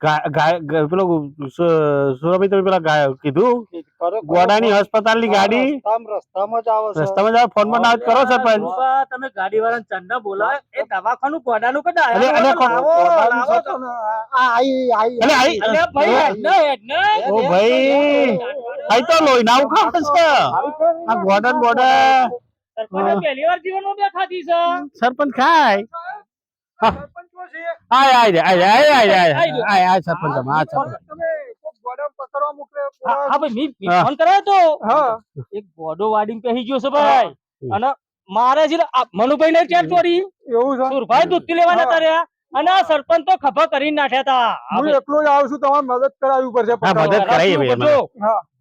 કે તમે પેલા કીધું? બોલાવે. એ દવાખાનું ગોડાનું આઈ તો લોહી ના ગોડા. સરપંચે પહેલી વાર જીવનમાં બે ખાધી છે. સરપંચ ખાય. આય આય આય આય આય આય આય આય સરપંચ આ સરપંચ. તમે કોક ગોડામાં પકડવા મોકલે, હા હા ભાઈ મી મી ફોન કરાયો તો? હા. એક ગોડો વાડીને પહેરી ગયો છે ભાઈ. અને મારે છે મનુભાઈ ને ચેટ ચોરી. એવું છે. સુરભાઈ દૂધથી લેવાના હા. અને આ સરપંચ તો ખભા કરીને નાખ્યા હતા. હું એકલો જ આવું છું તમારે મદદ કરાવી પડશે હા, મદદ કરાવી ભાઈ મને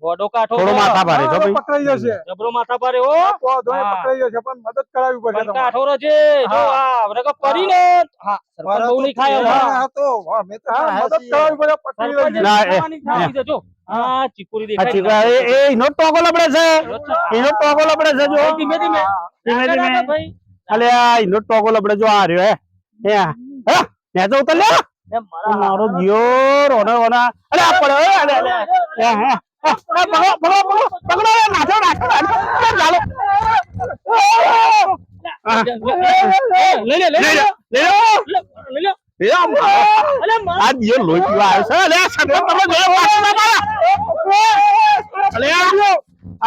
ગોડો કાઠો થોડો છે. માથા ભારે છો ભાઈ. પકડાઈ જશે. જબરો માથા ભારે ઓ વાંધો પકડાઈ જશે પણ મદદ કરાવી પડશે તમારે. કાઠો રજે. જો હા. આ વરગ કરીને હા સરપંચ બહુ નહીં ખાય. હા, હા, મદદ કરાવી પડે પકડી ના, એ- જો. આ ચીકુરી દેખાય ચીકુ એ એ એનો ટોકો લબડે છે. એનો ટોકો લબડે છે જો. ધીમે ધીમે. ધીમે ધીમે આગળ ભાઈ. અલે આ એનો ટોકો લબડે જો આ રહ્યો હે. હે હે? ને તો ઉતર લે મારો જીયો રોના રોના અલે આ પડે અલે અલે અલે. હે હે હે, પકડો પકડો પકડો. પકડો નાચો નાચો નાચો ચાલો. લઈ લે લઈ લે. લે લે. લે લઈ લે લે આ અલે મારા આ જીયો લોહી પીવા આવ્યો છે. અલે સગડો તમે જોયો પાછો ના મારા અલે આ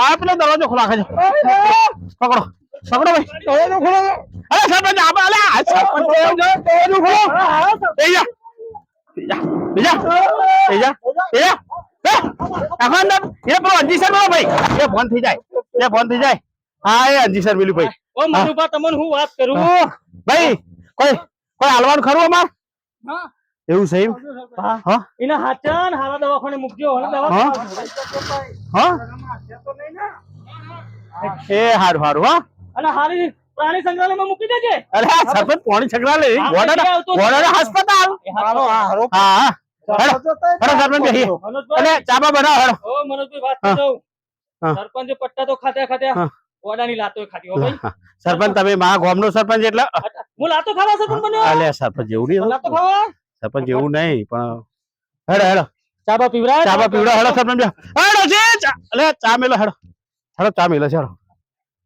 આ પેલો દરવાજો ખોલા ખાજો. પકડો પકડો ભાઈ. દરવાજો ખોલો. અરે સાહેબ આપ અલે ફોન થઈ જાય ફોન થઈ જાય હા એ અંજી સર ભાઈ ઓ મનુભા તમને હું વાત કરું ભાઈ કોઈ કોઈ હાલવાનું ખરું અમાર હા એવું સાહેબ હા એના હાચન હારા દવાખાને મૂકજો હારા દવાખાને હા. એ હારું હારું હા. અને હારી પ્રાણી સંગ્રહાલયમાં મૂકી દેજે. અરે આ સરપંચ પ્રાણી સંગ્રહાલય હસ્પતાલ. એ હા, હારો. સરપંચ બેહીએ. અને ચાબા બનાવો હેડો. ઓ મનોજભાઈ વાત હા. કરી દઉં હા. સરપંચે પટ્ટા તો ખાધા ખાધા. ગોડાની લાતો ખાધી હો ભાઈ. સરપંચ તમે મા ગામનો સરપંચ એટલે? હું લાતો ખાવા સરપંચ બન્યો? અલે સરપંચ જેવું નહીં લાતો ખાવા? સરપંચ જેવું નહીં પણ હેડો હેડો. ચાબા પીવડા ચાબા પીવડા હેડો સરપંચ હેડો અલે ચા મેલો હેડો. હેડો ચા મેલો છે હેડો